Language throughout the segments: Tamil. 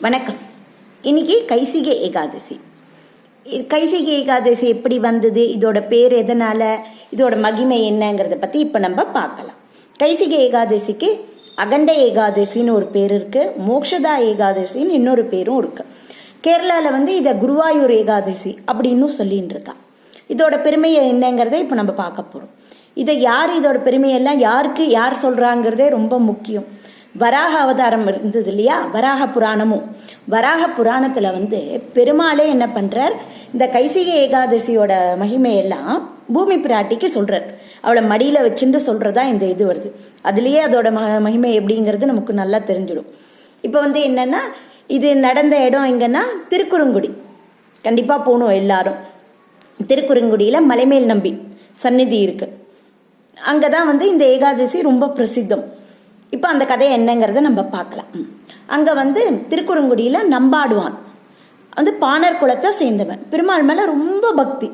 வணக்கம். இன்னைக்கு கைசிகை ஏகாதசி. இது கைசிகை ஏகாதசி எப்படி வந்தது? இதோட பேர் எதனால? இதோட மகிமை என்னங்கிறத பத்தி இப்ப நம்ம பார்க்கலாம். கைசிகை ஏகாதசிக்கு அகண்ட ஏகாதசின்னு ஒரு பேர் இருக்கு. மோக்ஷதா ஏகாதசின்னு இன்னொரு பேரும் இருக்கு. கேரளாவில் வந்து இதை குருவாயூர் ஏகாதசி அப்படின்னு சொல்லின்னு இருக்கா. இதோட பெருமையை என்னங்கிறத இப்போ நம்ம பார்க்க போகிறோம் இதை யார் இதோட பெருமையெல்லாம் யாருக்கு யார் சொல்கிறாங்கிறதே ரொம்ப முக்கியம். வராக அவதாரம் இருந்தது இல்லையா? வராக புராணமும். வராக புராணத்தில் வந்து பெருமாளே என்ன பண்ணுறார் இந்த கைசிகை ஏகாதசியோட மகிமையெல்லாம் பூமி பிராட்டிக்கு சொல்கிறார் அவளை மடியில் வச்சுட்டு சொல்கிறதா இந்த இது வருது. அதுலேயே அதோட ம- மகிமை எப்படிங்கிறது நமக்கு நல்லா தெரிஞ்சிடும். இப்போ வந்து என்னென்னா இது நடந்த இடம் எங்கன்னா திருக்குறுங்குடி. கண்டிப்பாக போகணும் எல்லாரும். திருக்குறுங்குடியில் மலைமேல் நம்பி சந்நிதி இருக்குது அங்கே தான் வந்து இந்த ஏகாதசி ரொம்ப பிரசித்தம். இப்போ அந்த கதை என்னங்கிறத நம்ம பார்க்கலாம். அங்கே வந்து திருக்குறங்குடியில் நம்பாடுவான். வந்து பாணர் குலத்தை சேர்ந்தவன். பெருமாள் மேலே ரொம்ப பக்தி.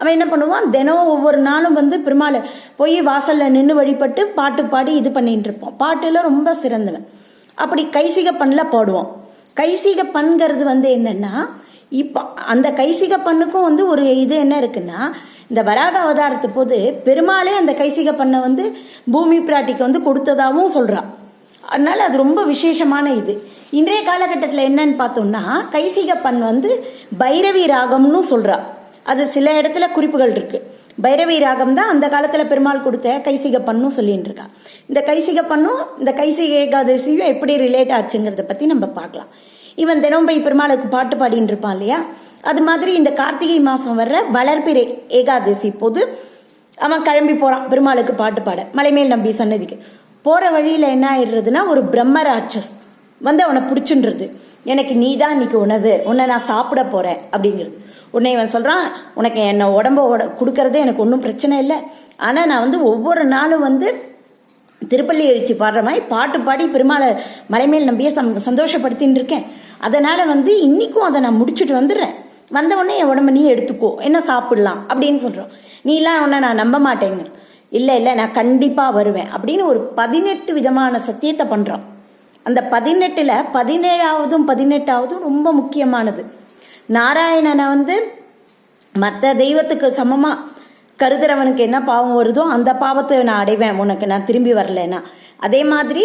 அவன் என்ன பண்ணுவான்? தினம் ஒவ்வொரு நாளும் வந்து பெருமாளை போய் வாசலில் நின்று வழிபட்டு பாட்டு பாடி இது பண்ணிட்டு இருப்போம் பாட்டில் ரொம்ப சிறந்தவன். அப்படி கைசிக பண்ணில் பாடுவான். கைசிக பண்ணுங்கிறது வந்து என்னன்னா இப்போ அந்த கைசிக பண்ணுக்கும் வந்து ஒரு இது என்ன இருக்குன்னா இந்த வராக அவதாரத்து போது பெருமாளே அந்த கைசிக பண்ணை வந்து பூமி பிராட்டிக்கு வந்து கொடுத்ததாகவும் சொல்கிறான் அதனால் அது ரொம்ப விசேஷமான இது. இன்றைய காலகட்டத்தில் என்னன்னு பார்த்தோம்னா கைசிக பண் வந்து பைரவி ராகம்னு சொல்கிறா அது சில இடத்துல குறிப்புகள் இருக்குது பைரவி ராகம் தான் அந்த காலத்தில் பெருமாள் கொடுத்த கைசிக பண்ணும் சொல்லிட்டு இருக்கா. இந்த கைசிக பண்ணும் இந்த கைசிக ஏகாதசியும் எப்படி ரிலேட் ஆச்சுங்கிறத பற்றி நம்ம பார்க்கலாம். இவன் தினம் போய் பெருமாளுக்கு பாட்டு பாடின்னு இருப்பான் இல்லையா? அது மாதிரி இந்த கார்த்திகை மாதம் வர்ற வளர்பிறை ஏகாதசி போது அவன் கிளம்பி போகிறான் பெருமாளுக்கு பாட்டு பாட. மலைமேல் நம்பி சன்னதிக்கு. போகிற வழியில் என்ன ஆயிடுறதுன்னா ஒரு பிரம்ம ராட்சஸ் வந்து அவனை பிடிச்சுன்றது. எனக்கு நீ தான் இன்னைக்கு உணவு. உன்னை நான் சாப்பிட போகிறேன் அப்படிங்கிறது. உன்னை இவன் சொல்கிறான் உனக்கு என்னை உடம்ப உட- கொடுக்கறது எனக்கு ஒன்றும் பிரச்சனை இல்லை. ஆனால் நான் வந்து ஒவ்வொரு நாளும் வந்து திருப்பள்ளி எழுச்சி பாடுற மாதிரி பாட்டு பாடி பெருமாளை மலைமேல் நம்பியே சம் சந்தோஷப்படுத்தின்னு இருக்கேன் அதனால் வந்து இன்றைக்கும் அதை நான் முடிச்சுட்டு வந்துடுறேன். வந்தவொடனே என் உடம்ப நீ எடுத்துக்கோ. என்ன சாப்பிடலாம் அப்படின்னு சொல்கிறோம் நீலாம் உன்னை நான் நம்ப மாட்டேங்க இல்லை இல்லை நான் கண்டிப்பாக வருவேன் அப்படின்னு ஒரு பதினெட்டு விதமான சத்தியத்தை பண்ணுறோம் அந்த பதினெட்டில் பதினேழாவதும் பதினெட்டாவதும் ரொம்ப முக்கியமானது. நாராயணனை வந்து மற்ற தெய்வத்துக்கு சமமாக கருதுறவனுக்கு என்ன பாவம் வருதோ அந்த பாவத்தை நான் அடைவேன். உனக்கு நான் திரும்பி வரலைன்னா. அதே மாதிரி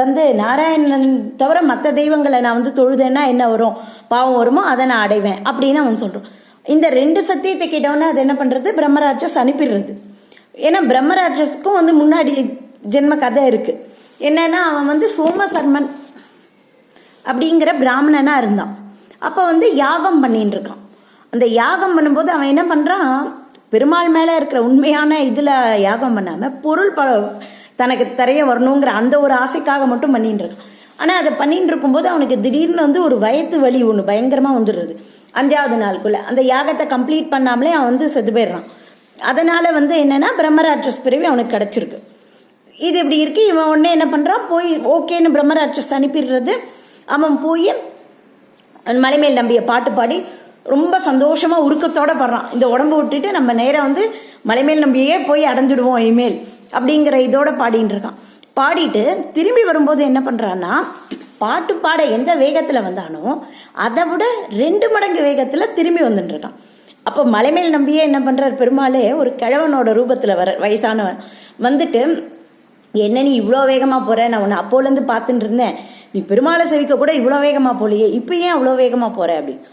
வந்து நாராயணன் தவிர மற்ற தெய்வங்களை நான் வந்து தொழுதேன்னா என்ன வரும்? பாவம் வருமோ? அதை நான் அடைவேன் அப்படின்னு அவன் சொல்கிறான் இந்த ரெண்டு சத்தியத்தை கேட்டவொன்னே அது என்ன பண்ணுறது பிரம்மராட்சஸ் அனுப்பிடுறது. ஏன்னா பிரம்மராட்சஸுக்கும் வந்து முன்னாடி ஜென்ம கதை இருக்குது என்னன்னா அவன் வந்து சோமசர்மன் அப்படிங்கிற பிராமணனாக இருந்தான். அப்போ வந்து யாகம் பண்ணின்னு இருக்கான். அந்த யாகம் பண்ணும்போது அவன் என்ன பண்ணுறான் பெருமாள் மேல இருக்கிற உண்மையான இதுல யாகம் பண்ணாம பொருள் ப தனக்கு தெரிய வரணுங்கிற அந்த ஒரு ஆசைக்காக மட்டும் பண்ணிட்டு இருக்கான். ஆனா அதை பண்ணிட்டு இருக்கும்போது அவனுக்கு திடீர்னு வந்து ஒரு வயத்து வலி ஒன்று பயங்கரமா வந்துடுறது. அஞ்சாவது நாளுக்குள்ள. அந்த யாகத்தை கம்ப்ளீட் பண்ணாமலே அவன் வந்து செத்து போயிடுறான். அதனால வந்து என்னன்னா பிரம்மராட்சஸ் பிறவி அவனுக்கு கிடைச்சிருக்கு. இது இப்படி இருக்கு. இவன் உடனே என்ன பண்றான்? போய் ஓகேன்னு பிரம்மராட்சஸ் அனுப்பிடுறது. அவன் போய் மலைமேல் நம்பிய பாட்டு பாடி ரொம்ப சந்தோஷமாக உருக்கத்தோட படுறான். இந்த உடம்பு விட்டுட்டு நம்ம நேராக வந்து மலைமேல் நம்பியே போய் அடைஞ்சிடுவோம் இனிமேல் அப்படிங்கிற இதோட பாடிட்டு இருக்கான். பாடிட்டு திரும்பி வரும்போது என்ன பண்ணுறான்னா பாட்டு பாட எந்த வேகத்தில் வந்தானோ அதை விட ரெண்டு மடங்கு வேகத்தில் திரும்பி வந்துட்டுருக்கான் அப்போ மலைமேல் நம்பியே என்ன பண்ணுறார் பெருமாளே ஒரு கிழவனோட ரூபத்தில் வர வயசானவன். வந்துட்டு என்ன நீ இவ்வளோ வேகமாக போகிற நான் உன்னை அப்போலேருந்து பார்த்துட்டு இருந்தேன். நீ பெருமாளை செவிக்க கூட இவ்வளோ வேகமாக போலையே இப்போ ஏன் அவ்வளோ வேகமாக போகிற அப்படின்னு.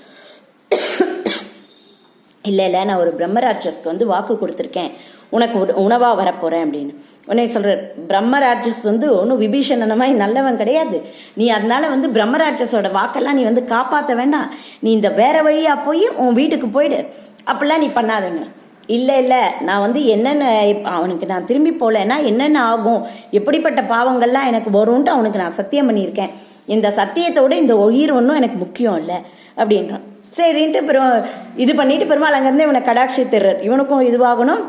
இல்லை இல்லை நான் ஒரு பிரம்மராட்சஸ்க்கு வந்து வாக்கு கொடுத்துருக்கேன். உனக்கு ஒரு உணவா வரப்போறேன் அப்படின்னு. உடனே சொல்ற பிரம்மராட்சஸ் வந்து ஒன்றும் விபீஷணன மாதிரி நல்லவன் கிடையாது. நீ அதனால வந்து பிரம்மராட்சஸோட வாக்கெல்லாம் நீ வந்து காப்பாத்த வேண்டாம். நீ இந்த வேற வழியா போய் உன் வீட்டுக்கு போயிடு. அப்படிலாம் நீ பண்ணாதீங்க. இல்லை இல்லை நான் வந்து என்னென்ன அவனுக்கு நான் திரும்பி போகலன்னா என்னென்ன ஆகும்? எப்படிப்பட்ட பாவங்கள்லாம் எனக்கு வரும்ன்ட்டு அவனுக்கு நான் சத்தியம் பண்ணியிருக்கேன். இந்த சத்தியத்தோட இந்த உயிர் ஒன்றும் எனக்கு முக்கியம் இல்லை. அப்படின்றான். சரின்ட்டு பெரும் இது பண்ணிட்டு பெருமாள் அங்கேருந்து இவனை கடாட்சித்திடுறார் இவனுக்கும் இதுவாகணும்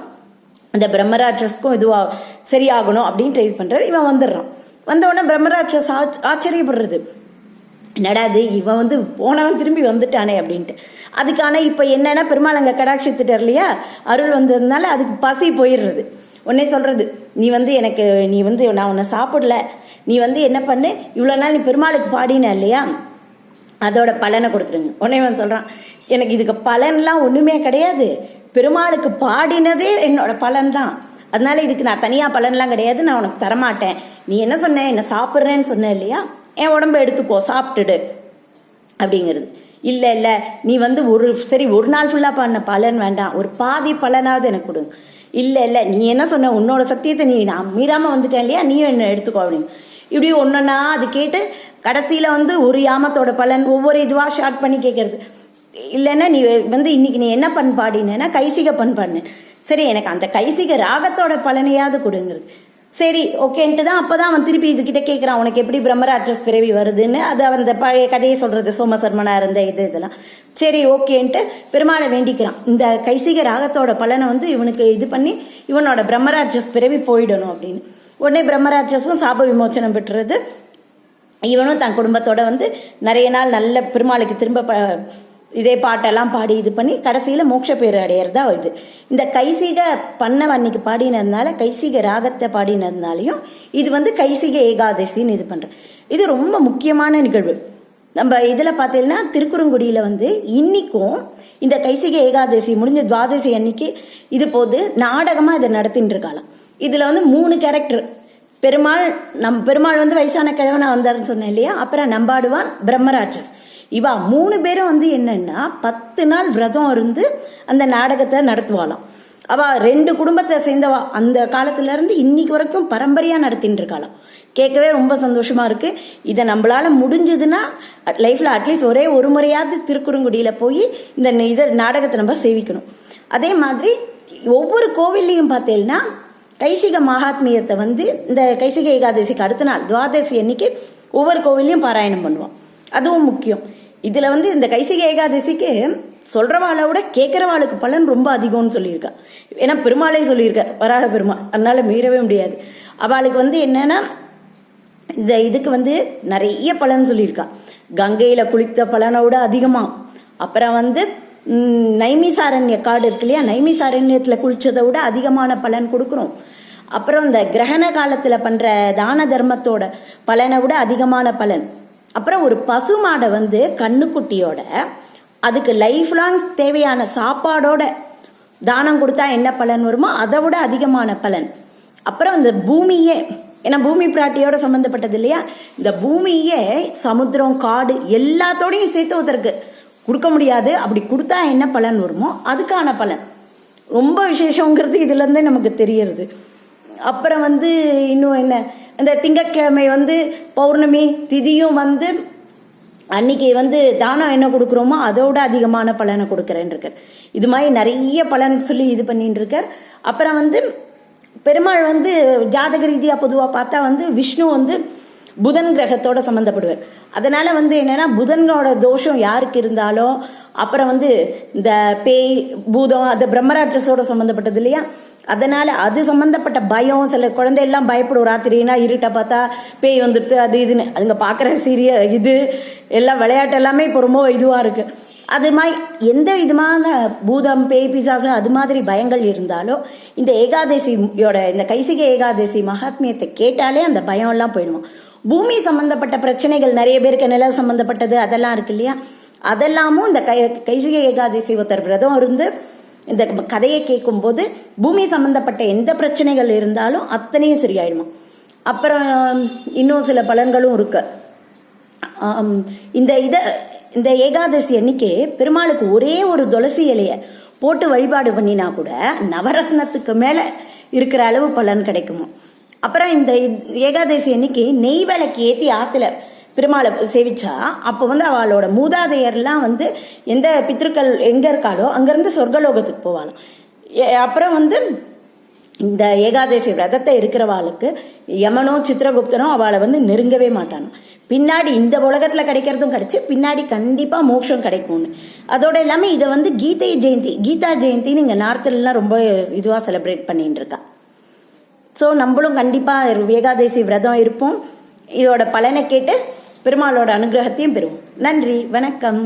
அந்த பிரம்மராட்சஸ்க்கும் இதுவா சரியாகணும் அப்படின்ட்டு இது பண்ணுறாரு இவன் வந்துடுறான். வந்த பிரம்மராட்சஸ் ஆச்சரியப்படுறது. என்னடா இது? இவன் வந்து போனவன் திரும்பி வந்துட்டானே அப்படின்ட்டு. அதுக்கான இப்போ என்னென்னா பெருமாள் அங்கே கடாட்சித்துட்டார் இல்லையா? அருள் வந்ததுனால அதுக்கு பசி போயிடுறது. உடனே சொல்கிறது நீ வந்து எனக்கு நீ வந்து நான் உன்னை சாப்பிடல. நீ வந்து என்ன பண்ணு? இவ்வளோ நாள் நீ பெருமாளுக்கு பாடின இல்லையா? அதோட பலனை கொடுத்துருங்க. உடனே அவன் சொல்கிறான் எனக்கு இதுக்கு பலன்லாம் ஒன்றுமே கிடையாது. பெருமாளுக்கு பாடினதே என்னோட பலன் தான் அதனால இதுக்கு நான் தனியாக பலன்லாம் கிடையாது. நான் உனக்கு தரமாட்டேன். நீ என்ன சொன்ன? என்ன சாப்பிட்றேன்னு சொன்ன இல்லையா? என் உடம்ப எடுத்துக்கோ சாப்பிட்டுடு. அப்படிங்கிறது. இல்லை இல்லை. நீ வந்து ஒரு சரி ஒரு நாள் ஃபுல்லாக பண்ண பலன் வேண்டாம். ஒரு பாதி பலனாவது எனக்கு கொடுங்க இல்லை இல்லை. நீ என்ன சொன்ன? உன்னோட சத்தியத்தை நீ நான் மீறாமல் வந்துட்டேன் இல்லையா? நீ என்ன எடுத்துக்கோ அப்படின்னு. இப்படி ஒன்றுன்னா அது கேட்டு கடைசியில் வந்து ஒரு யாமத்தோட பலன் ஒவ்வொரு இதுவாக ஷார்ட் பண்ணி கேட்கறது இல்லைன்னா நீ வந்து இன்னைக்கு நீ என்ன பண் கைசிக பண் சரி எனக்கு அந்த கைசிக ராகத்தோட பலனையாவது கொடுங்கிறது. சரி ஓகேன்ட்டு தான் அப்போ தான் அவன் திருப்பி இதுக்கிட்ட கேட்குறான் உனக்கு எப்படி பிரம்மராட்சஸ் பிறவி வருதுன்னு? அது அவன் அந்த பழைய கதையை சொல்கிறது சோமசர்மனாக இருந்த இது இதெல்லாம். சரி ஓகேன்ட்டு பெருமாளை வேண்டிக்கிறான். இந்த கைசிக ராகத்தோட பலனை வந்து இவனுக்கு இது பண்ணி இவனோட பிரம்மராட்சஸ் பிறவி போயிடணும் அப்படின்னு. உடனே பிரம்மராட்சஸும் சாப விமோச்சனம் பெற்றுறது இவனும் தன் குடும்பத்தோட வந்து நிறைய நாள் நல்ல பெருமாளுக்கு திரும்ப ப- இதே பாட்டெல்லாம் பாடி இது பண்ணி கடைசியில மோட்ச பேர் அடையறதா இது. இந்த கைசிக பண்ண அன்னைக்கு பாடினதுனால கைசிக ராகத்தை பாடினதுனாலையும் இது வந்து கைசிக ஏகாதசின்னு இது பண்ற. இது ரொம்ப முக்கியமான நிகழ்வு. நம்ம இதில் பார்த்தீங்கன்னா திருக்குறங்குடியில் வந்து இன்னைக்கும் இந்த கைசிக ஏகாதசி முடிஞ்ச துவாதசி அன்னைக்கு இது போது நாடகமாக இதை நடத்தின்னு இருக்காளாம் இதில் வந்து மூணு கேரக்டர் பெருமாள் நம் பெருமாள் வந்து வயசான கிழவனா வந்தாருன்னு சொன்னேன் இல்லையா? அப்புறம் நம்பாடுவான் பிரம்மராட்சஸ். இவா மூணு பேரும் வந்து என்னன்னா பத்து நாள் விரதம் இருந்து அந்த நாடகத்தை நடத்துவாளாம். அவ ரெண்டு குடும்பத்தை சேர்ந்தவா. அந்த காலத்துல இருந்து இன்னைக்கு வரைக்கும் பரம்பரையா நடத்தின்னு இருக்காளாம். கேட்கவே ரொம்ப சந்தோஷமா இருக்கு. இதை நம்மளால முடிஞ்சதுன்னா லைஃப்ல அட்லீஸ்ட் ஒரே ஒரு முறையாவது திருக்குறுங்குடியில போய் இந்த இதை நாடகத்தை நம்ம சேவிக்கணும். அதே மாதிரி ஒவ்வொரு கோவில்லையும் பார்த்தேன்னா கைசிக மகாத்மியத்தை வந்து இந்த கைசிக ஏகாதசிக்கு அடுத்த நாள் துவாதசி அன்னைக்கு ஒவ்வொரு கோவில்லையும் பாராயணம் பண்ணுவோம் அதுவும் முக்கியம். இதில் வந்து இந்த கைசிக ஏகாதசிக்கு சொல்கிறவாளை விட கேட்குறவாளுக்கு பலன் ரொம்ப அதிகம்னு சொல்லியிருக்கா. ஏன்னா பெருமாளே சொல்லியிருக்கார் வராக பெருமாள். அதனால மீறவே முடியாது. அவளுக்கு வந்து என்னன்னா இந்த இதுக்கு வந்து நிறைய பலன் சொல்லியிருக்கா. கங்கையில் குளித்த பலனோட அதிகமாக அப்புறம் வந்து நைமிசாரண்ய காடு இருக்கு இல்லையா? நைமிசாரண்யத்தில் குளிச்சதை விட அதிகமான பலன் கொடுக்குறோம். அப்புறம் இந்த கிரகண காலத்தில் பண்ணுற தான தர்மத்தோட பலனை விட அதிகமான பலன். அப்புறம் ஒரு பசுமாடை வந்து கண்ணுக்குட்டியோட அதுக்கு லைஃப் லாங் தேவையான சாப்பாடோட தானம் கொடுத்தா என்ன பலன் வருமோ அதை விட அதிகமான பலன். அப்புறம் இந்த பூமியே ஏன்னா பூமி பிராட்டியோட சம்மந்தப்பட்டது இல்லையா? இந்த பூமியே சமுத்திரம் காடு எல்லாத்தோடையும் சேர்த்து ஒருத்தருக்கு. கொடுக்க முடியாது. அப்படி கொடுத்தா என்ன பலன் வருமோ அதுக்கான பலன். ரொம்ப விசேஷங்கிறது இதுலேருந்தே நமக்கு தெரியறது. அப்புறம் வந்து இன்னும் என்ன இந்த திங்கட்கிழமை வந்து பௌர்ணமி திதியும் வந்து அன்னைக்கு வந்து தானம் என்ன கொடுக்குறோமோ அதோட அதிகமான பலனை கொடுக்குறேன்னு இருக்கார் இது மாதிரி நிறைய பலன் சொல்லி இது பண்ணிட்டு இருக்கார் அப்புறம் வந்து பெருமாள் வந்து ஜாதக ரீதியாக பொதுவாக பார்த்தா வந்து விஷ்ணு வந்து புதன் கிரகத்தோட சம்மந்தப்படுவார் அதனால வந்து என்னன்னா புதனோட தோஷம் யாருக்கு இருந்தாலும் அப்புறம் வந்து இந்த பேய் பூதம் அது பிரம்மராட்சஸோட சம்மந்தப்பட்டது இல்லையா? அதனால அது சம்மந்தப்பட்ட பயம் சில குழந்தையெல்லாம் பயப்படும். ராத்திரினா இருட்டை பார்த்தா பேய் வந்துட்டு அது இதுன்னு அதுங்க பார்க்குற சீரிய இது எல்லாம் விளையாட்டு எல்லாமே இப்போ ரொம்ப இதுவாக இருக்கு. அது மாதிரி எந்த விதமான பூதம் பேய் பிசாசு அது மாதிரி பயங்கள் இருந்தாலும் இந்த ஏகாதசியோட இந்த கைசிக ஏகாதசி மகாத்மியத்தை கேட்டாலே அந்த பயம் எல்லாம் போயிடுவோம் பூமி சம்பந்தப்பட்ட பிரச்சனைகள் நிறைய பேருக்கு நிலம் சம்பந்தப்பட்டது அதெல்லாம் இருக்கு இல்லையா? அதெல்லாமும் இந்த கை கைசிக ஏகாதசி ஒருத்தர் விரதம் இருந்து இந்த கதையை கேட்கும்போது பூமி சம்பந்தப்பட்ட எந்த பிரச்சனைகள் இருந்தாலும் அத்தனையும் சரியாயிடுமா? அப்புறம் இன்னும் சில பலன்களும் இருக்கு. இந்த இத இந்த ஏகாதசி அன்னைக்கு பெருமாளுக்கு ஒரே ஒரு துளசி இலைய போட்டு வழிபாடு பண்ணினா கூட நவரத்னத்துக்கு மேல இருக்கிற அளவு பலன் கிடைக்குமா? அப்புறம் இந்த ஏகாதசி அன்னைக்கு நெய் விளக்கு ஏற்றி ஆற்றுல பெருமாளை சேவிச்சா அப்போ வந்து அவளோட மூதாதையர்லாம் வந்து எந்த பித்ருக்கள் எங்கே இருக்காளோ அங்கேருந்து சொர்க்கலோகத்துக்கு போவாளாம். அப்புறம் வந்து இந்த ஏகாதசி விரதத்தை இருக்கிறவாளுக்கு யமனோ சித்திரகுப்தனோ அவளை வந்து நெருங்கவே மாட்டானோ பின்னாடி இந்த உலகத்தில் கிடைக்கிறதும் கிடைச்சி பின்னாடி கண்டிப்பாக மோட்சம் கிடைக்கும்னு. அதோட எல்லாமே இதை வந்து கீதை ஜெயந்தி கீதா ஜெயந்தின்னு இங்கே நார்த்துலலாம் ரொம்ப இதுவாக செலிப்ரேட் பண்ணிட்டு இருக்கா. ஸோ நம்மளும் கண்டிப்பாக ஏகாதசி விரதம் இருப்போம். இதோட பலனை கேட்டு பெருமாளோட அனுகிரகத்தையும் பெறுவோம். நன்றி வணக்கம்.